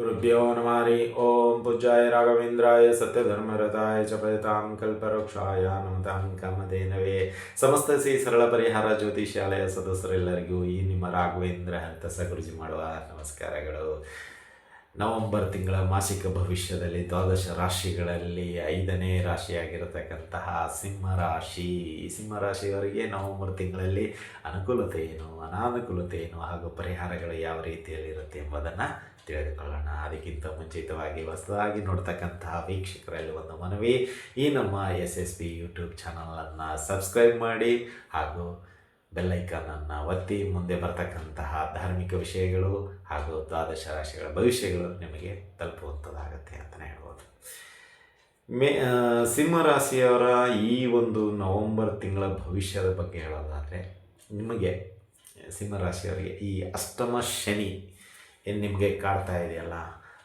ಗುರುಭ್ಯೋ ನಮಾರಿ ಓಂ ಪೂಜ್ಯಾಯ ರಾಘವೇಂದ್ರಾಯ ಸತ್ಯಧರ್ಮರತಾಯ ಚ ಪಯತಾಂ ಕಲ್ಪವೃಕ್ಷಾಯ ನಮತಾಂ ಕಾಮಧೇನವೇ ಸಮಸ್ತ ಶ್ರೀ ಸರಳ ಪರಿಹಾರ ಜ್ಯೋತಿಷಾಲಯ ಸದಸ್ಯರೆಲ್ಲರಿಗೂ ಈ ನಿಮ್ಮ ರಾಘವೇಂದ್ರ ಹಂತಸ ಗುರುಜಿ ಮಾಡುವ ನಮಸ್ಕಾರಗಳು. ನವೆಂಬರ್ ತಿಂಗಳ ಮಾಸಿಕ ಭವಿಷ್ಯದಲ್ಲಿ ದ್ವಾದಶ ರಾಶಿಗಳಲ್ಲಿ ಐದನೇ ರಾಶಿಯಾಗಿರತಕ್ಕಂತಹ ಸಿಂಹ ರಾಶಿ. ಈ ಸಿಂಹ ರಾಶಿಯವರಿಗೆ ನವೆಂಬರ್ ತಿಂಗಳಲ್ಲಿ ಅನುಕೂಲತೆ ಏನು, ಅನಾನುಕೂಲತೆ ಏನು, ಹಾಗೂ ಪರಿಹಾರಗಳು ಯಾವ ರೀತಿಯಲ್ಲಿರುತ್ತೆ ಎಂಬುದನ್ನು ತಿಳಿದುಕೊಳ್ಳೋಣ. ಅದಕ್ಕಿಂತ ಮುಂಚಿತವಾಗಿ ಹೊಸದಾಗಿ ನೋಡ್ತಕ್ಕಂತಹ ವೀಕ್ಷಕರಲ್ಲಿ ಒಂದು ಮನವಿ. ಈ ನಮ್ಮ ಎಸ್ ಎಸ್ ಬಿ ಯೂಟ್ಯೂಬ್ ಚಾನಲನ್ನು ಸಬ್ಸ್ಕ್ರೈಬ್ ಮಾಡಿ ಹಾಗೂ ಬೆಲ್ಲೈಕನನ್ನು ಒತ್ತಿ ಮುಂದೆ ಬರ್ತಕ್ಕಂತಹ ಧಾರ್ಮಿಕ ವಿಷಯಗಳು ಹಾಗೂ ದ್ವಾದಶ ರಾಶಿಗಳ ಭವಿಷ್ಯಗಳು ನಿಮಗೆ ತಲುಪುವಂಥದ್ದಾಗತ್ತೆ ಅಂತಲೇ ಹೇಳ್ಬೋದು. ಮೇ ಸಿಂಹರಾಶಿಯವರ ಸಿಂಹ ರಾಶಿಯವರ ಈ ಒಂದು ನವೆಂಬರ್ ತಿಂಗಳ ಭವಿಷ್ಯದ ಬಗ್ಗೆ ಹೇಳೋದಾದರೆ, ನಿಮಗೆ ಸಿಂಹ ರಾಶಿಯವರಿಗೆ ಈ ಅಷ್ಟಮ ಶನಿ ಏನು ನಿಮಗೆ ಕಾಡ್ತಾ ಇದೆಯಲ್ಲ?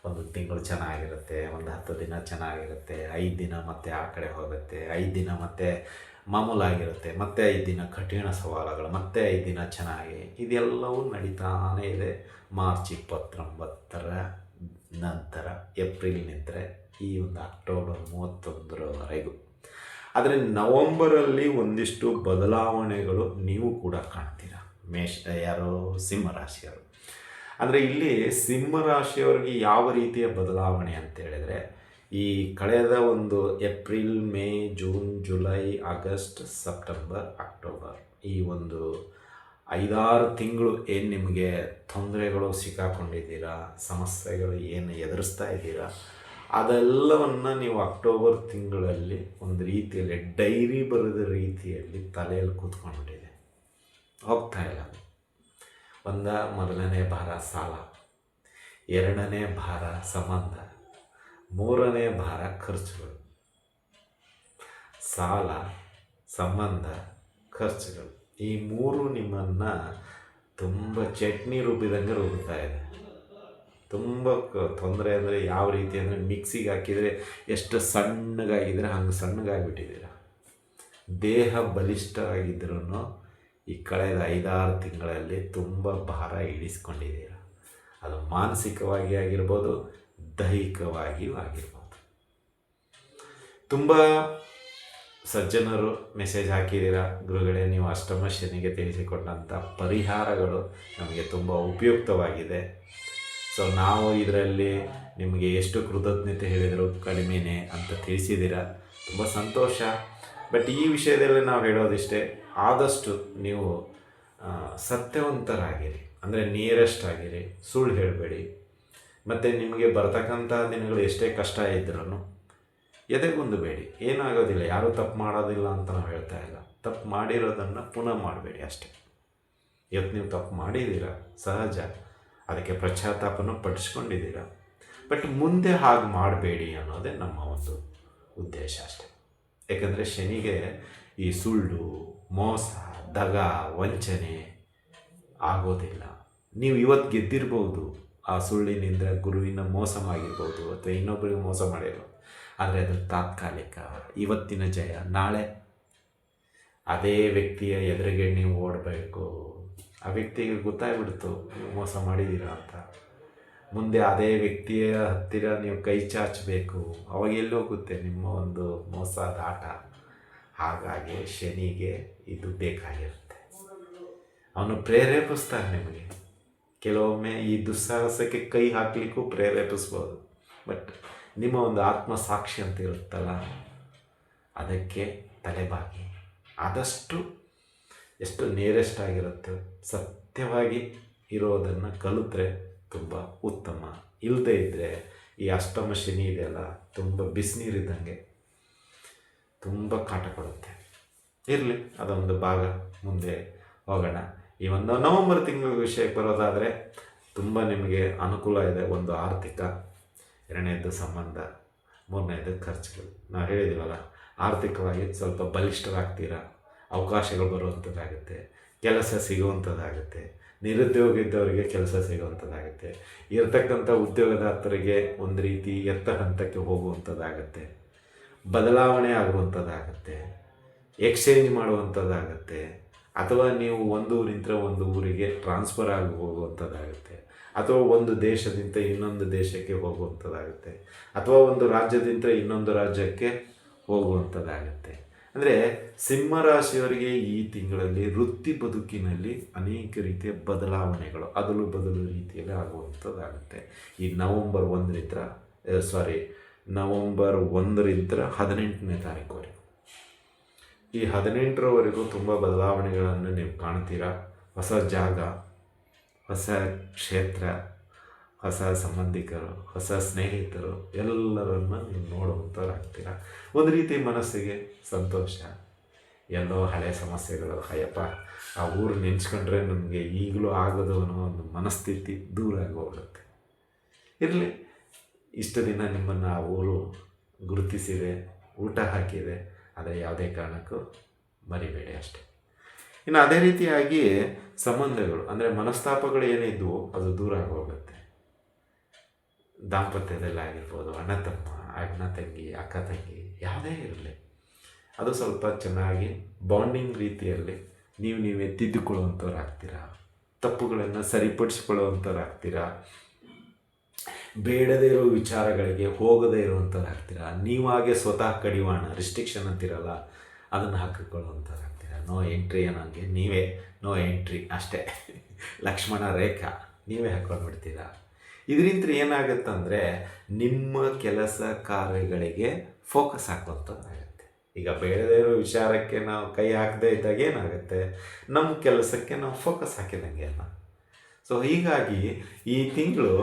ಒಂದು ತಿಂಗಳು ಚೆನ್ನಾಗಿರುತ್ತೆ, ಒಂದು ಹತ್ತು ದಿನ ಚೆನ್ನಾಗಿರುತ್ತೆ, ಐದು ದಿನ ಮತ್ತೆ ಆ ಕಡೆ ಹೋಗುತ್ತೆ, ಐದು ದಿನ ಮತ್ತೆ ಮಾಮೂಲಾಗಿರುತ್ತೆ. ಮತ್ತೆ ಐದು ದಿನ ಕಠಿಣ ಸವಾಲುಗಳು, ಮತ್ತೆ ಐದು ದಿನ ಚೆನ್ನಾಗಿ ಇದೆಲ್ಲವೂ ನಡೀತಾನೇ ಇದೆ. ಮಾರ್ಚ್ ಇಪ್ಪತ್ತೊಂಬತ್ತರ ನಂತರ, ಏಪ್ರಿಲ್ ನಿಂತರೆ ಈ ಒಂದು ಅಕ್ಟೋಬರ್ ಮೂವತ್ತೊಂದರವರೆಗೂ. ಆದರೆ ನವಂಬರಲ್ಲಿ ಒಂದಿಷ್ಟು ಬದಲಾವಣೆಗಳು ನೀವು ಕೂಡ ಕಾಣ್ತೀರಾ? ಮೇಷ, ಯಾರು ಸಿಂಹರಾಶಿಯವರು. ಅಂದರೆ ಇಲ್ಲಿ ಸಿಂಹರಾಶಿಯವರಿಗೆ ಯಾವ ರೀತಿಯ ಬದಲಾವಣೆ ಅಂತ ಹೇಳಿದರೆ ಈ ಕಳೆದ ಒಂದು April, May, June, July, August, September, October ಈ ಒಂದು ಐದಾರು ತಿಂಗಳು ಏನು ನಿಮಗೆ ತೊಂದರೆಗಳು ಸಿಕ್ಕಾಕೊಂಡಿದ್ದೀರಾ, ಸಮಸ್ಯೆಗಳು ಏನು ಎದುರಿಸ್ತಾ ಇದ್ದೀರಾ, ಅದೆಲ್ಲವನ್ನು ನೀವು ಅಕ್ಟೋಬರ್ ತಿಂಗಳಲ್ಲಿ ಒಂದು ರೀತಿಯಲ್ಲಿ, ಡೈರಿ ಬರೆದ ರೀತಿಯಲ್ಲಿ ತಲೆಯಲ್ಲಿ ಕೂತ್ಕೊಂಡ್ಬಿಟ್ಟಿದೆ. ಹೋಗ್ತಾ ಇಲ್ಲ. ಒಂದ, ಮೊದಲನೇ ಭಾರ ಸಾಲ, ಎರಡನೇ ಭಾರ ಸಂಬಂಧ ಮೂರನೇ ಭಾರ ಖರ್ಚುಗಳು. ಸಾಲ, ಸಂಬಂಧ, ಖರ್ಚುಗಳು. ಈ ಮೂರು ನಿಮ್ಮನ್ನು ತುಂಬ ಚಟ್ನಿ ರುಬ್ಬಿದಂಗೆ ರುಬ್ತಾ ಇದೆ. ತುಂಬ ತೊಂದರೆ ಅಂದರೆ ಯಾವ ರೀತಿ ಅಂದರೆ ಮಿಕ್ಸಿಗೆ ಹಾಕಿದರೆ ಎಷ್ಟು ಸಣ್ಣಗಾಗಿದ್ರೆ ಹಂಗೆ ಸಣ್ಣಗಾಗಿಬಿಟ್ಟಿದ್ದೀರ. ದೇಹ ಬಲಿಷ್ಠವಾಗಿದ್ದರೂ ಈ ಕಳೆದ ಐದಾರು ತಿಂಗಳಲ್ಲಿ ತುಂಬ ಭಾರ ಇಳಿಸ್ಕೊಂಡಿದ್ದೀರ. ಅದು ಮಾನಸಿಕವಾಗಿ ಆಗಿರ್ಬೋದು ದೈಹಿಕವಾಗಿಯೂ ಆಗಿರ್ಬೋದು. ತುಂಬ ಸಜ್ಜನರು ಮೆಸೇಜ್ ಹಾಕಿದ್ದೀರಾ? ಗುರುಗಳೇ, ನೀವು ಅಷ್ಟಮ ಶನಿಗೆ ತಿಳಿಸಿಕೊಟ್ಟಂಥ ಪರಿಹಾರಗಳು ನಮಗೆ ತುಂಬ ಉಪಯುಕ್ತವಾಗಿದೆ. ಸೊ ನಾವು ಇದರಲ್ಲಿ ನಿಮಗೆ ಎಷ್ಟು ಕೃತಜ್ಞತೆ ಹೇಳಿದರೂ ಕಡಿಮೆನೇ ಅಂತ ತಿಳಿಸಿದ್ದೀರಾ? ತುಂಬ ಸಂತೋಷ. ಬಟ್ ಈ ವಿಷಯದಲ್ಲಿ ನಾವು ಹೇಳೋದಿಷ್ಟೇ, ಆದಷ್ಟು ನೀವು ಸತ್ಯವಂತರಾಗಿರಿ. ಅಂದರೆ ನಿಯರೆಸ್ಟ್ ಆಗಿರಿ ಸುಳ್ಳು ಹೇಳಬೇಡಿ. ಮತ್ತು ನಿಮಗೆ ಬರ್ತಕ್ಕಂಥ ದಿನಗಳು ಎಷ್ಟೇ ಕಷ್ಟ ಇದ್ರೂ ಎದೆಗುಂದಬೇಡಿ ಏನಾಗೋದಿಲ್ಲ. ಯಾರೂ ತಪ್ಪು ಮಾಡೋದಿಲ್ಲ ಅಂತ ನಾವು ಹೇಳ್ತಾ ಇಲ್ಲ. ತಪ್ಪು ಮಾಡಿರೋದನ್ನು ಪುನಃ ಮಾಡಬೇಡಿ ಅಷ್ಟೇ. ಇವತ್ತು ನೀವು ತಪ್ಪು ಮಾಡಿದ್ದೀರ? ಸಹಜ. ಅದಕ್ಕೆ ಪಶ್ಚಾತ್ತಾಪನ ಪಡಿಸ್ಕೊಂಡಿದ್ದೀರ? ಬಟ್ ಮುಂದೆ ಹಾಗೆ ಮಾಡಬೇಡಿ ಅನ್ನೋದೇ ನಮ್ಮ ಒಂದು ಉದ್ದೇಶ ಅಷ್ಟೆ. ಯಾಕಂದರೆ ಶನಿಗೆ ಈ ಸುಳ್ಳು, ಮೋಸ, ದಗ, ವಂಚನೆ ಆಗೋದಿಲ್ಲ. ನೀವು ಇವತ್ತು ಗೆದ್ದಿರ್ಬೋದು. ಆ ಸುಳ್ಳಿನಿಂದ ಗುರುವಿನ ಮೋಸ ಮಾಡಿರ್ಬೋದು ಅಥವಾ ಇನ್ನೊಬ್ಬರಿಗೆ ಮೋಸ ಮಾಡಿರ್ಬೋದು ಆದರೆ ಅದು ತಾತ್ಕಾಲಿಕ ಇವತ್ತಿನ ಜಯ, ನಾಳೆ ಅದೇ ವ್ಯಕ್ತಿಯ ಎದುರಿಗೆ ನೀವು ಓಡಬೇಕು. ಆ ವ್ಯಕ್ತಿಗೆ ಗೊತ್ತಾಗ್ಬಿಡ್ತು, ನೀವು ಮೋಸ ಮಾಡಿದ್ದೀರಾ ಅಂತ. ಮುಂದೆ ಅದೇ ವ್ಯಕ್ತಿಯ ಹತ್ತಿರ ನೀವು ಕೈ ಚಾಚಬೇಕು. ಅವಾಗ ಎಲ್ಲಿ ಹೋಗುತ್ತೆ ನಿಮ್ಮ ಒಂದು ಮೋಸದ ಆಟ? ಹಾಗಾಗಿ ಶನಿಗೆ ಇದು ಬೇಕಾಗಿರುತ್ತೆ. ಅವನು ಪ್ರೇರೇಪಿಸ್ತಾನೆ ನಿಮಗೆ. ಕೆಲವೊಮ್ಮೆ ಈ ದುಸ್ಸಾಹಸಕ್ಕೆ ಕೈ ಹಾಕಲಿಕ್ಕೂ ಪ್ರೇರೇಪಿಸ್ಬೋದು. ಬಟ್ ನಿಮ್ಮ ಒಂದು ಆತ್ಮ ಸಾಕ್ಷಿ ಅಂತ ಇರುತ್ತಲ್ಲ, ಅದಕ್ಕೆ ತಲೆಬಾಗಿ. ಆದಷ್ಟು ಎಷ್ಟು ನೇರೆಸ್ಟ್ ಆಗಿರುತ್ತೆ, ಸತ್ಯವಾಗಿ ಇರೋದನ್ನು ಕಲಿತ್ರೆ ತುಂಬ ಉತ್ತಮ. ಇಲ್ಲದೇ ಇದ್ದರೆ ಈ ಅಷ್ಟಮ ಶನಿ ಇದೆಯಲ್ಲ, ತುಂಬ ಬಿಸಿನೀರಿದ್ದಂಗೆ ತುಂಬ ಕಾಟ ಕೊಡುತ್ತೆ. ಇರಲಿ, ಅದೊಂದು ಭಾಗ ಮುಂದೆ ಹೋಗೋಣ. ಈ ಒಂದು ನವಂಬರ್ ತಿಂಗಳ ವಿಷಯಕ್ಕೆ ಬರೋದಾದರೆ ತುಂಬ ನಿಮಗೆ ಅನುಕೂಲ ಇದೆ ಒಂದು ಆರ್ಥಿಕ ಎರಡನೇದು ಸಂಬಂಧ, ಮೂರನೇದು ಖರ್ಚುಗಳು. ನಾವು ಹೇಳಿದ್ದೀವಲ್ಲ ಆರ್ಥಿಕವಾಗಿ ಸ್ವಲ್ಪ ಬಲಿಷ್ಠರಾಗ್ತೀರಾ? ಅವಕಾಶಗಳು ಬರುವಂಥದ್ದಾಗುತ್ತೆ ಕೆಲಸ ಸಿಗುವಂಥದ್ದಾಗುತ್ತೆ ನಿರುದ್ಯೋಗ ಇದ್ದವರಿಗೆ ಕೆಲಸ ಸಿಗುವಂಥದ್ದಾಗುತ್ತೆ ಇರತಕ್ಕಂಥ ಉದ್ಯೋಗದಾತರಿಗೆ ಒಂದು ರೀತಿ ಎತ್ತ ಹಂತಕ್ಕೆ ಹೋಗುವಂಥದ್ದಾಗುತ್ತೆ ಬದಲಾವಣೆ ಆಗುವಂಥದ್ದಾಗುತ್ತೆ ಎಕ್ಸ್ಚೇಂಜ್ ಮಾಡುವಂಥದ್ದಾಗುತ್ತೆ ಅಥವಾ ನೀವು ಒಂದು ಊರಿಂದ ಒಂದು ಊರಿಗೆ ಟ್ರಾನ್ಸ್ಫರ್ ಆಗಿ ಹೋಗುವಂಥದ್ದಾಗುತ್ತೆ ಅಥವಾ ಒಂದು ದೇಶದಿಂದ ಇನ್ನೊಂದು ದೇಶಕ್ಕೆ ಹೋಗುವಂಥದ್ದಾಗುತ್ತೆ. ಅಥವಾ ಒಂದು ರಾಜ್ಯದಿಂದ ಇನ್ನೊಂದು ರಾಜ್ಯಕ್ಕೆ ಹೋಗುವಂಥದ್ದಾಗುತ್ತೆ. ಅಂದರೆ ಸಿಂಹರಾಶಿಯವರಿಗೆ ಈ ತಿಂಗಳಲ್ಲಿ ವೃತ್ತಿ ಬದುಕಿನಲ್ಲಿ ಅನೇಕ ರೀತಿಯ ಬದಲಾವಣೆಗಳು ಅದಲು ಬದಲು ರೀತಿಯಲ್ಲಿ ಆಗುವಂಥದ್ದಾಗುತ್ತೆ. ಈ ನವಂಬರ್ ಒಂದರಿಂದ ಸಾರಿ ನವಂಬರ್ ಒಂದರಿಂದ ಹದಿನೆಂಟನೇ ತಾರೀಕುವರೆಗೂ ಈ ಹದಿನೆಂಟರವರೆಗೂ ತುಂಬ ಬದಲಾವಣೆಗಳನ್ನು ನೀವು ಕಾಣ್ತೀರಾ? ಹೊಸ ಜಾಗ, ಹೊಸ ಕ್ಷೇತ್ರ, ಹೊಸ ಸಂಬಂಧಿಕರು, ಹೊಸ ಸ್ನೇಹಿತರು, ಎಲ್ಲರನ್ನ ನೀವು ನೋಡುವಂಥವ್ರಾಗ್ತೀರ ಒಂದು ರೀತಿ ಮನಸ್ಸಿಗೆ ಸಂತೋಷ, ಎಲ್ಲೋ ಹಳೆ ಸಮಸ್ಯೆಗಳು, ಅಯ್ಯಪ್ಪ, ಆ ಊರು ನೆಂಚ್ಕೊಂಡ್ರೆ ನಮಗೆ ಈಗಲೂ ಆಗೋದು ಅನ್ನೋ ಒಂದು ಮನಸ್ಥಿತಿ ದೂರ ಆಗೋಗುತ್ತೆ ಇರಲಿ, ಇಷ್ಟು ದಿನ ನಿಮ್ಮನ್ನು ಆ ಊರು ಗುರುತಿಸಿದೆ, ಊಟ ಹಾಕಿದೆ ಆದರೆ ಯಾವುದೇ ಕಾರಣಕ್ಕೂ ಮರಿಬೇಡಿ ಅಷ್ಟೆ. ಇನ್ನು ಅದೇ ರೀತಿಯಾಗಿ ಸಂಬಂಧಗಳು, ಅಂದರೆ ಮನಸ್ತಾಪಗಳು ಏನಿದ್ವು ಅದು ದೂರ ಆಗೋಗುತ್ತೆ. ದಾಂಪತ್ಯದಲ್ಲಿ ಆಗಿರ್ಬೋದು, ಅಣ್ಣ ತಮ್ಮ, ಅಣ್ಣ ತಂಗಿ, ಅಕ್ಕ ತಂಗಿ, ಯಾವುದೇ ಇರಲಿ. ಅದು ಸ್ವಲ್ಪ ಚೆನ್ನಾಗಿ ಬಾಂಡಿಂಗ್ ರೀತಿಯಲ್ಲಿ ನೀವು ನೀವೇ ತಿದ್ದುಕೊಳ್ಳುವಂಥವ್ರು ಆಗ್ತೀರಾ ತಪ್ಪುಗಳನ್ನು ಸರಿಪಡಿಸ್ಕೊಳ್ಳುವಂಥವ್ರು ಆಗ್ತೀರಾ ಬೇಡದೇ ಇರೋ ವಿಚಾರಗಳಿಗೆ ಹೋಗದೇ ಇರುವಂಥವ್ರು ಹಾಕ್ತೀರ ನೀವಾಗೆ ಸ್ವತಃ ಕಡಿವಾಣ ರಿಸ್ಟ್ರಿಕ್ಷನ್ ಅಂತಿರಲ್ಲ, ಅದನ್ನು ಹಾಕಿಕೊಳ್ಳುವಂಥದ್ದು ಹಾಕ್ತೀರ ನೋ ಎಂಟ್ರಿ ಅನ್ನೋಂಗೆ ನೀವೇ ನೋ ಎಂಟ್ರಿ ಅಷ್ಟೇ. ಲಕ್ಷ್ಮಣ ರೇಖಾ, ನೀವೇ ಹಾಕೊಂಡ್ಬಿಡ್ತೀರಾ ಇದರಿಂದ ಏನಾಗುತ್ತಂದರೆ, ನಿಮ್ಮ ಕೆಲಸ ಕಾರ್ಯಗಳಿಗೆ ಫೋಕಸ್ ಹಾಕುವಂಥದ್ದಾಗುತ್ತೆ ಈಗ ಬೇಡದೇ ಇರೋ ವಿಚಾರಕ್ಕೆ ನಾವು ಕೈ ಹಾಕದೇ ಇದ್ದಾಗ ಏನಾಗುತ್ತೆ? ನಮ್ಮ ಕೆಲಸಕ್ಕೆ ನಾವು ಫೋಕಸ್ ಹಾಕಿದಂಗೆ ಅಲ್ಲ. ಸೊ ಹೀಗಾಗಿ ಈ ತಿಂಗಳು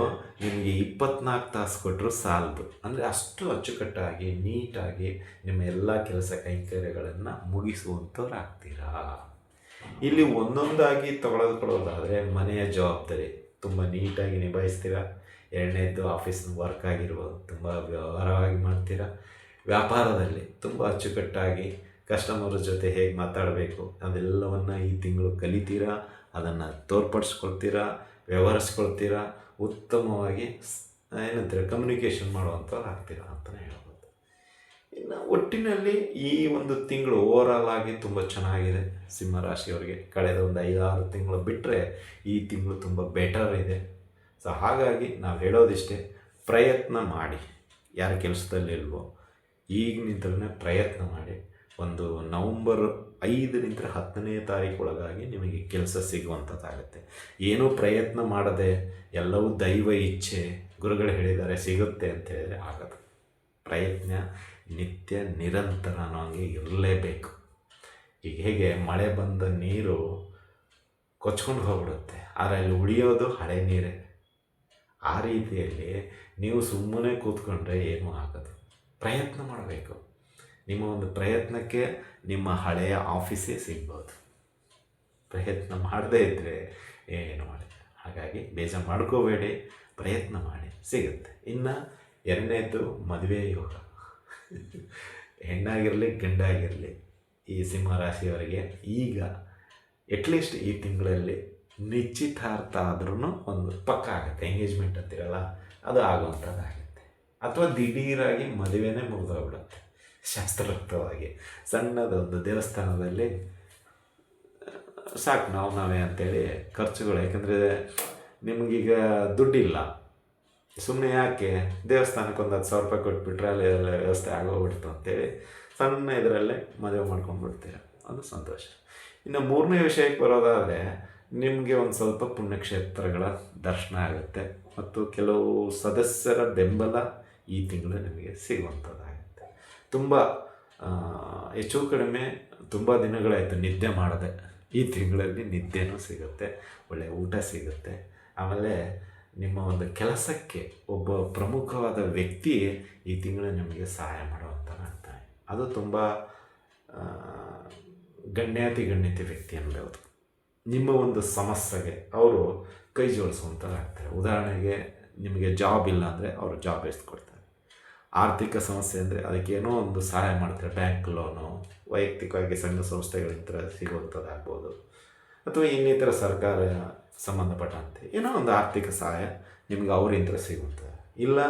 ನಿಮಗೆ ಇಪ್ಪತ್ನಾಲ್ಕು ತಾಸು ಕೊಟ್ಟರು ಸಾಲದು ಅಂದರೆ ಅಷ್ಟು ಅಚ್ಚುಕಟ್ಟಾಗಿ, ನೀಟಾಗಿ ನಿಮ್ಮ ಎಲ್ಲ ಕೆಲಸ ಕೈಂಕರ್ಯಗಳನ್ನು ಮುಗಿಸುವಂಥವ್ರು ಆಗ್ತೀರಾ? ಇಲ್ಲಿ ಒಂದೊಂದಾಗಿ ತಗೊಳೋದ್ಕೊಳ್ಳೋದಾದರೆ ಮನೆಯ ಜವಾಬ್ದಾರಿ. ತುಂಬ ನೀಟಾಗಿ ನಿಭಾಯಿಸ್ತೀರಾ? ಎರಡನೇದ್ದು ಆಫೀಸ್ನ ವರ್ಕ್ ಆಗಿರ್ಬೋದು, ತುಂಬ ವ್ಯವಹಾರವಾಗಿ ಮಾಡ್ತೀರಾ? ವ್ಯಾಪಾರದಲ್ಲಿ ತುಂಬ ಅಚ್ಚುಕಟ್ಟಾಗಿ ಕಸ್ಟಮರ್ ಜೊತೆ ಹೇಗೆ ಮಾತಾಡಬೇಕು? ಅದೆಲ್ಲವನ್ನು ಈ ತಿಂಗಳು ಕಲಿತೀರಾ? ಅದನ್ನು ತೋರ್ಪಡಿಸ್ಕೊಳ್ತೀರಾ, ವ್ಯವಹರಿಸ್ಕೊಳ್ತೀರಾ, ಉತ್ತಮವಾಗಿ ಏನಂತೀರ ಕಮ್ಯುನಿಕೇಷನ್ ಮಾಡುವಂಥವ್ರು ಆಗ್ತೀರಾ ಅಂತಲೇ ಹೇಳ್ಬೋದು. ಇನ್ನು ಒಟ್ಟಿನಲ್ಲಿ ಈ ಒಂದು ತಿಂಗಳು ಓವರಾಲ್ ಆಗಿ ತುಂಬ ಚೆನ್ನಾಗಿದೆ. ಸಿಂಹರಾಶಿಯವರಿಗೆ ಕಳೆದ ಒಂದು ಐದಾರು ತಿಂಗಳು ಬಿಟ್ಟರೆ ಈ ತಿಂಗಳು ತುಂಬ ಬೆಟರ್ ಇದೆ. ಸೊ ಹಾಗಾಗಿ ನಾವು ಹೇಳೋದಿಷ್ಟೇ, ಪ್ರಯತ್ನ ಮಾಡಿ. ಯಾರ ಕೆಲಸದಲ್ಲಿಲ್ವೋ ಈಗಿನಿಂದಲೇ ಪ್ರಯತ್ನ ಮಾಡಿ. ಒಂದು ನವಂಬರ್ ಐದರಿಂದ ಹತ್ತನೇ ತಾರೀಕು ನಿಮಗೆ ಕೆಲಸ ಸಿಗುವಂಥದ್ದಾಗುತ್ತೆ. ಏನೂ ಪ್ರಯತ್ನ ಮಾಡದೆ, ಎಲ್ಲವೂ ದೈವ ಇಚ್ಛೆ, ಗುರುಗಳು ಹೇಳಿದ್ದಾರೆ, ಸಿಗುತ್ತೆ ಅಂತ ಹೇಳಿದರೆ ಆಗದು. ಪ್ರಯತ್ನ ನಿತ್ಯ ನಿರಂತರ ಅನ್ನೋಂಗೆ ಇರಲೇಬೇಕು. ಈಗ ಹೇಗೆ ಮಳೆ ಬಂದ ನೀರು ಕೊಚ್ಕೊಂಡು ಹೋಗ್ಬಿಡುತ್ತೆ. ಆದರೆ ಅಲ್ಲಿ ಉಳಿಯೋದು ಹಳೆ ನೀರೇ. ಆ ರೀತಿಯಲ್ಲಿ ನೀವು ಸುಮ್ಮನೆ ಕೂತ್ಕೊಂಡ್ರೆ ಏನೂ ಆಗೋದು. ಪ್ರಯತ್ನ ಮಾಡಬೇಕು. ನಿಮ್ಮ ಒಂದು ಪ್ರಯತ್ನಕ್ಕೆ ನಿಮ್ಮ ಹಳೆಯ ಆಫೀಸೇ ಸಿಗ್ಬೋದು. ಪ್ರಯತ್ನ ಮಾಡದೇ ಇದ್ದರೆ ಏನು ಮಾಡಿ? ಹಾಗಾಗಿ ಬೇಜಾರು ಮಾಡ್ಕೋಬೇಡಿ, ಪ್ರಯತ್ನ ಮಾಡಿ, ಸಿಗುತ್ತೆ. ಇನ್ನು ಎರಡನೇದ್ದು ಮದುವೆ ಯೋಗ. ಹೆಣ್ಣಾಗಿರಲಿ, ಗಂಡಾಗಿರಲಿ, ಈ ಸಿಂಹರಾಶಿಯವರಿಗೆ ಈಗ ಎಟ್ಲೀಸ್ಟ್ ಈ ತಿಂಗಳಲ್ಲಿ ನಿಶ್ಚಿತಾರ್ಥ ಆದ್ರೂ ಒಂದು ಪಕ್ಕ ಆಗುತ್ತೆ. ಎಂಗೇಜ್ಮೆಂಟ್ ಅಂತಿರಲ್ಲ, ಅದು ಆಗುವಂಥದ್ದಾಗುತ್ತೆ. ಅಥವಾ ದಿಢೀರಾಗಿ ಮದುವೆನೇ ಮುಗಿದೋಗ್ಬಿಡುತ್ತೆ ಶಾಸ್ತ್ರೋಕ್ತವಾಗಿ ಸಣ್ಣದೊಂದು ದೇವಸ್ಥಾನದಲ್ಲಿ ಸಾಕು ನಾವು ನಾವೇ ಅಂತೇಳಿ ಖರ್ಚುಗಳು. ಯಾಕಂದರೆ ನಿಮಗೀಗ ದುಡ್ಡಿಲ್ಲ. ಸುಮ್ಮನೆ ಯಾಕೆ? ದೇವಸ್ಥಾನಕ್ಕೆ ಒಂದು ಹತ್ತು ಸಾವಿರ ರೂಪಾಯಿ ಕೊಟ್ಬಿಟ್ರೆ ಅಲ್ಲಿ ಎಲ್ಲ ವ್ಯವಸ್ಥೆ ಆಗೋಗ್ಬಿಡ್ತು ಅಂತೇಳಿ ಸಣ್ಣ ಇದರಲ್ಲೇ ಮದುವೆ ಮಾಡ್ಕೊಂಡ್ಬಿಡ್ತೀರ. ಅದು ಸಂತೋಷ. ಇನ್ನು ಮೂರನೇ ವಿಷಯಕ್ಕೆ ಬರೋದಾದರೆ, ನಿಮಗೆ ಒಂದು ಸ್ವಲ್ಪ ಪುಣ್ಯಕ್ಷೇತ್ರಗಳ ದರ್ಶನ ಆಗುತ್ತೆ. ಮತ್ತು ಕೆಲವು ಸದಸ್ಯರ ಬೆಂಬಲ ಈ ತಿಂಗಳು ನಿಮಗೆ ಸಿಗುವಂಥದ್ದಾಗುತ್ತೆ. ತುಂಬ ಹೆಚ್ಚು ಕಡಿಮೆ ತುಂಬ ದಿನಗಳಾಯಿತು ನಿದ್ದೆ ಮಾಡದೆ. ಈ ತಿಂಗಳಲ್ಲಿ ನಿದ್ದೆನೂ ಸಿಗುತ್ತೆ ಒಳ್ಳೆಯ ಊಟ ಸಿಗುತ್ತೆ. ಆಮೇಲೆ ನಿಮ್ಮ ಒಂದು ಕೆಲಸಕ್ಕೆ ಒಬ್ಬ ಪ್ರಮುಖವಾದ ವ್ಯಕ್ತಿ ಈ ತಿಂಗಳು ನಿಮಗೆ ಸಹಾಯ ಮಾಡುವಂಥದ್ದಾಗ್ತಾನೆ ಅದು ತುಂಬ ಗಣ್ಯಾತಿ ಗಣ್ಯತೆ ವ್ಯಕ್ತಿ ಅನ್ಬೋದು. ನಿಮ್ಮ ಒಂದು ಸಮಸ್ಯೆಗೆ ಅವರು ಕೈ ಜೋಡಿಸುವಂಥದ್ದಾಗ್ತಾರೆ ಉದಾಹರಣೆಗೆ ನಿಮಗೆ ಜಾಬ್ ಇಲ್ಲ ಅಂದರೆ ಅವರು ಜಾಬ್ ಕೊಡ್ತಾರೆ? ಆರ್ಥಿಕ ಸಮಸ್ಯೆ ಅಂದರೆ ಅದಕ್ಕೇನೋ ಒಂದು ಸಹಾಯ ಮಾಡ್ತಾರೆ ಬ್ಯಾಂಕ್ ಲೋನು ವೈಯಕ್ತಿಕವಾಗಿ ಸಂಘ ಸಂಸ್ಥೆಗಳಿಂದ ಸಿಗುವಂಥದ್ದಾಗ್ಬೋದು. ಅಥವಾ ಇನ್ನಿತರ ಸರ್ಕಾರ ಸಂಬಂಧಪಟ್ಟಂತೆ ಏನೋ ಒಂದು ಆರ್ಥಿಕ ಸಹಾಯ ನಿಮ್ಗೆ ಅವರಿಂದ ಸಿಗುತ್ತೆ. ಇಲ್ಲ,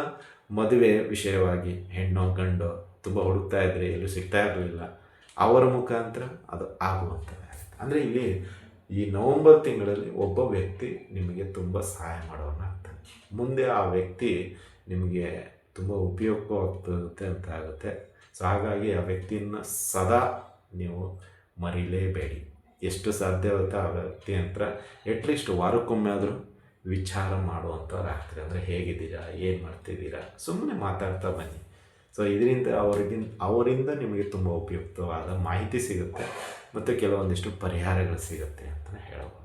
ಮದುವೆ ವಿಷಯವಾಗಿ ಹೆಣ್ಣು ಗಂಡು ತುಂಬ ಹುಡುಕ್ತಾ ಇದ್ರೆ ಎಲ್ಲೂ ಸಿಗ್ತಾ ಇರಲಿಲ್ಲ, ಅವರ ಮುಖಾಂತರ ಅದು ಆಗುವಂಥದ್ದಾಗುತ್ತೆ ಅಂದರೆ ಇಲ್ಲಿ ಈ ನವಂಬರ್ ತಿಂಗಳಲ್ಲಿ ಒಬ್ಬ ವ್ಯಕ್ತಿ ನಿಮಗೆ ತುಂಬ ಸಹಾಯ ಮಾಡೋನಾಗ್ತಾನೆ ಮುಂದೆ ಆ ವ್ಯಕ್ತಿ ನಿಮಗೆ ತುಂಬ ಉಪಯೋಗವಾಗ್ತದೆ ಅಂತ ಆಗುತ್ತೆ. ಸೊ ಹಾಗಾಗಿ ಆ ವ್ಯಕ್ತಿಯನ್ನು ಸದಾ ನೀವು ಮರಿಲೇಬೇಡಿ. ಎಷ್ಟು ಸಾಧ್ಯವಾಗುತ್ತೆ ಆ ವ್ಯಕ್ತಿ ಹತ್ರ ಎಟ್ಲೀಸ್ಟ್ ವಾರಕ್ಕೊಮ್ಮೆ ಆದರೂ ವಿಚಾರ ಮಾಡುವಂಥವ್ರು ಆಗ್ತಾರೆ. ಅಂದರೆ ಹೇಗಿದ್ದೀರಾ, ಏನು ಮಾಡ್ತಿದ್ದೀರಾ ಸುಮ್ಮನೆ ಮಾತಾಡ್ತಾ ಬನ್ನಿ. ಸೊ ಇದರಿಂದ ಅವರಿಗಿನ್, ಅವರಿಂದ ನಿಮಗೆ ತುಂಬ ಉಪಯುಕ್ತವಾದ ಮಾಹಿತಿ ಸಿಗುತ್ತೆ ಮತ್ತು ಕೆಲವೊಂದಿಷ್ಟು ಪರಿಹಾರಗಳು ಸಿಗುತ್ತೆ ಅಂತಲೇ ಹೇಳಬಹುದು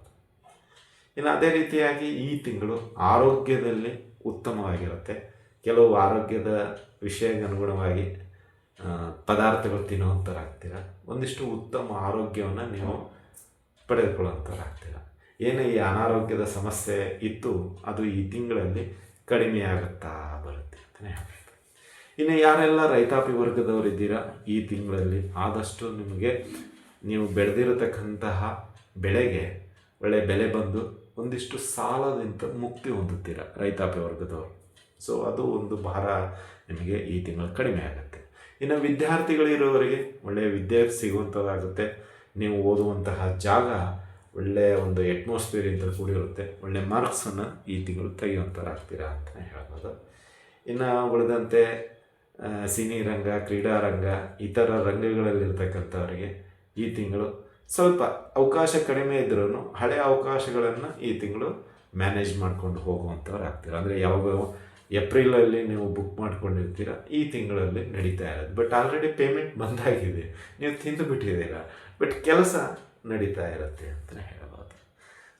ಇನ್ನು ಅದೇ ರೀತಿಯಾಗಿ ಈ ತಿಂಗಳು ಆರೋಗ್ಯದಲ್ಲಿ ಉತ್ತಮವಾಗಿರುತ್ತೆ. ಕೆಲವು ಆರೋಗ್ಯದ ವಿಷಯಕ್ಕೆ ಅನುಗುಣವಾಗಿ ಪದಾರ್ಥಗಳು ತಿನ್ನುವಂಥವ್ರಾಗ್ತೀರ ಒಂದಿಷ್ಟು ಉತ್ತಮ ಆರೋಗ್ಯವನ್ನು ನೀವು ಪಡೆದುಕೊಳ್ಳುವಂಥವ್ರಾಗ್ತೀರ ಏನೇ ಈ ಅನಾರೋಗ್ಯದ ಸಮಸ್ಯೆ ಇತ್ತು, ಅದು ಈ ತಿಂಗಳಲ್ಲಿ ಕಡಿಮೆಯಾಗುತ್ತಾ ಬರುತ್ತೆ ಅಂತಲೇ ಹೇಳ್ಬೋದು ಇನ್ನು ಯಾರೆಲ್ಲ ರೈತಾಪಿ ವರ್ಗದವರಿದ್ದೀರಾ ಈ ತಿಂಗಳಲ್ಲಿ, ಆದಷ್ಟು ನಿಮಗೆ, ನೀವು ಬೆಳೆದಿರತಕ್ಕಂತಹ ಬೆಳೆಗೆ ಒಳ್ಳೆಯ ಬೆಲೆ ಬಂದು, ಒಂದಿಷ್ಟು ಸಾಲದಿಂದ ಮುಕ್ತಿ ಹೊಂದುತ್ತೀರ ರೈತಾಪಿ ವರ್ಗದವರು? ಸೊ ಅದು ಒಂದು ಭಾರ ನಿಮಗೆ ಈ ತಿಂಗಳು ಕಡಿಮೆ ಆಗುತ್ತೆ. ಇನ್ನು ವಿದ್ಯಾರ್ಥಿಗಳಿರೋವರಿಗೆ ಒಳ್ಳೆಯ ವಿದ್ಯೆ ಸಿಗುವಂಥದ್ದಾಗುತ್ತೆ. ನೀವು ಓದುವಂತಹ ಜಾಗ ಒಳ್ಳೆಯ ಒಂದು ಅಟ್ಮಾಸ್ಫಿಯರಿಂದ ಕೂಡಿರುತ್ತೆ. ಒಳ್ಳೆಯ ಮಾರ್ಕ್ಸನ್ನು ಈ ತಿಂಗಳು ತೆಗೆಯುವಂಥವ್ರಾಗ್ತೀರಾ ಅಂತ ಹೇಳ್ಬೋದು. ಇನ್ನು ಉಳಿದಂತೆ ಸಿನಿ ರಂಗ, ಕ್ರೀಡಾ ರಂಗ, ಇತರ ರಂಗಗಳಲ್ಲಿರ್ತಕ್ಕಂಥವರಿಗೆ ಈ ತಿಂಗಳು ಸ್ವಲ್ಪ ಅವಕಾಶ ಕಡಿಮೆ ಇದ್ರೂ ಹಳೆಯ ಅವಕಾಶಗಳನ್ನು ಈ ತಿಂಗಳು ಮ್ಯಾನೇಜ್ ಮಾಡ್ಕೊಂಡು ಹೋಗುವಂಥವ್ರು ಆಗ್ತೀರ ಅಂದರೆ ಯಾವಾಗ ಏಪ್ರಿಲಲ್ಲಿ ನೀವು ಬುಕ್ ಮಾಡ್ಕೊಂಡಿರ್ತೀರ, ಈ ತಿಂಗಳಲ್ಲಿ ನಡೀತಾ ಇರೋದು. ಬಟ್ ಆಲ್ರೆಡಿ ಪೇಮೆಂಟ್ ಬಂದಾಗಿದೆ. ನೀವು ತಿಂದು ಬಿಟ್ಟಿದ್ದೀರಾ. ಬಟ್ ಕೆಲಸ ನಡೀತಾ ಇರುತ್ತೆ ಅಂತಲೇ ಹೇಳ್ಬೋದು.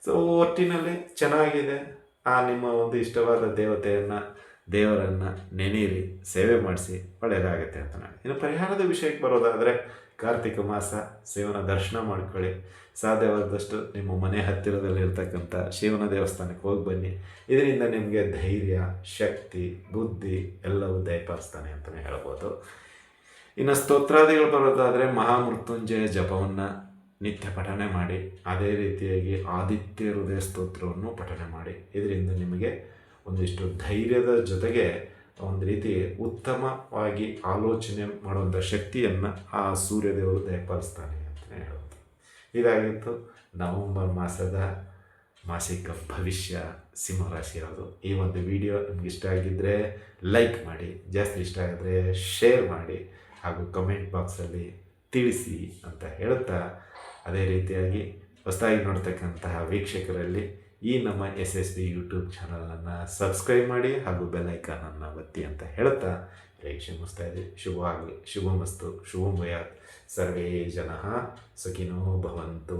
ಸೊ ಒಟ್ಟಿನಲ್ಲಿ ಚೆನ್ನಾಗಿದೆ. ಆ ನಿಮ್ಮ ಒಂದು ಇಷ್ಟವಾದ ದೇವತೆಯನ್ನು, ದೇವರನ್ನು ನೆನೆಯಿರಿ, ಸೇವೆ ಮಾಡಿಸಿ, ಒಳ್ಳೆಯದಾಗುತ್ತೆ ಅಂತ ನಾನು. ಇನ್ನು ಪರಿಹಾರದ ವಿಷಯಕ್ಕೆ ಬರೋದಾದರೆ ಕಾರ್ತಿಕ ಮಾಸ ಶಿವನ ದರ್ಶನ ಮಾಡ್ಕೊಳ್ಳಿ. ಸಾಧ್ಯವಾದಷ್ಟು ನಿಮ್ಮ ಮನೆ ಹತ್ತಿರದಲ್ಲಿರ್ತಕ್ಕಂಥ ಶಿವನ ದೇವಸ್ಥಾನಕ್ಕೆ ಹೋಗಿ ಬನ್ನಿ. ಇದರಿಂದ ನಿಮಗೆ ಧೈರ್ಯ, ಶಕ್ತಿ, ಬುದ್ಧಿ ಎಲ್ಲವೂ ದಯಪಾಲಿಸ್ತಾನೆ ಅಂತಲೇ ಹೇಳ್ಬೋದು. ಇನ್ನು ಸ್ತೋತ್ರಾದಿಗಳು ಬರೋದಾದರೆ ಮಹಾಮೃತ್ಯುಂಜಯ ಜಪವನ್ನು ನಿತ್ಯ ಪಠನೆ ಮಾಡಿ, ಅದೇ ರೀತಿಯಾಗಿ ಆದಿತ್ಯ ಹೃದಯ ಸ್ತೋತ್ರವನ್ನು ಪಠನೆ ಮಾಡಿ. ಇದರಿಂದ ನಿಮಗೆ ಒಂದಿಷ್ಟು ಧೈರ್ಯದ ಜೊತೆಗೆ ಒಂದು ರೀತಿ ಉತ್ತಮವಾಗಿ ಆಲೋಚನೆ ಮಾಡುವಂಥ ಶಕ್ತಿಯನ್ನು ಆ ಸೂರ್ಯದೇವರು ದಯಪಾಲಿಸ್ತಾನೆ ಅಂತಲೇ ಹೇಳೋದು ಇದಾಗಿತ್ತು ನವಂಬರ್ ಮಾಸದ ಮಾಸಿಕ ಭವಿಷ್ಯ ಸಿಂಹರಾಶಿ ಯಾವುದು? ಈ ಒಂದು ವಿಡಿಯೋ ನಿಮ್ಗೆ ಇಷ್ಟ ಆಗಿದ್ದರೆ ಲೈಕ್ ಮಾಡಿ, ಜಾಸ್ತಿ ಇಷ್ಟ ಆಗಿದ್ರೆ ಶೇರ್ ಮಾಡಿ ಹಾಗೂ ಕಮೆಂಟ್ ಬಾಕ್ಸಲ್ಲಿ ತಿಳಿಸಿ ಅಂತ ಹೇಳುತ್ತಾ, ಅದೇ ರೀತಿಯಾಗಿ ಹೊಸದಾಗಿ ನೋಡ್ತಕ್ಕಂತಹ ವೀಕ್ಷಕರಲ್ಲಿ ಈ ನಮ್ಮ ಎಸ್ ಎಸ್ ಬಿ ಯೂಟ್ಯೂಬ್ ಚಾನಲನ್ನು ಸಬ್ಸ್ಕ್ರೈಬ್ ಮಾಡಿ ಹಾಗೂ ಬೆಲ್ ಅನ್ನು ಒತ್ತಿ ಅಂತ ಹೇಳುತ್ತಾ ಪ್ರೇಕ್ಷೆ ಮುಗಿಸ್ತಾ ಶುಭ ಆಗಲಿ. ಶುಭಮಸ್ತು ಶುಭಮಯ ಸರ್ವೇ ಜನ ಸುಖಿನೋ ಭವಂತು.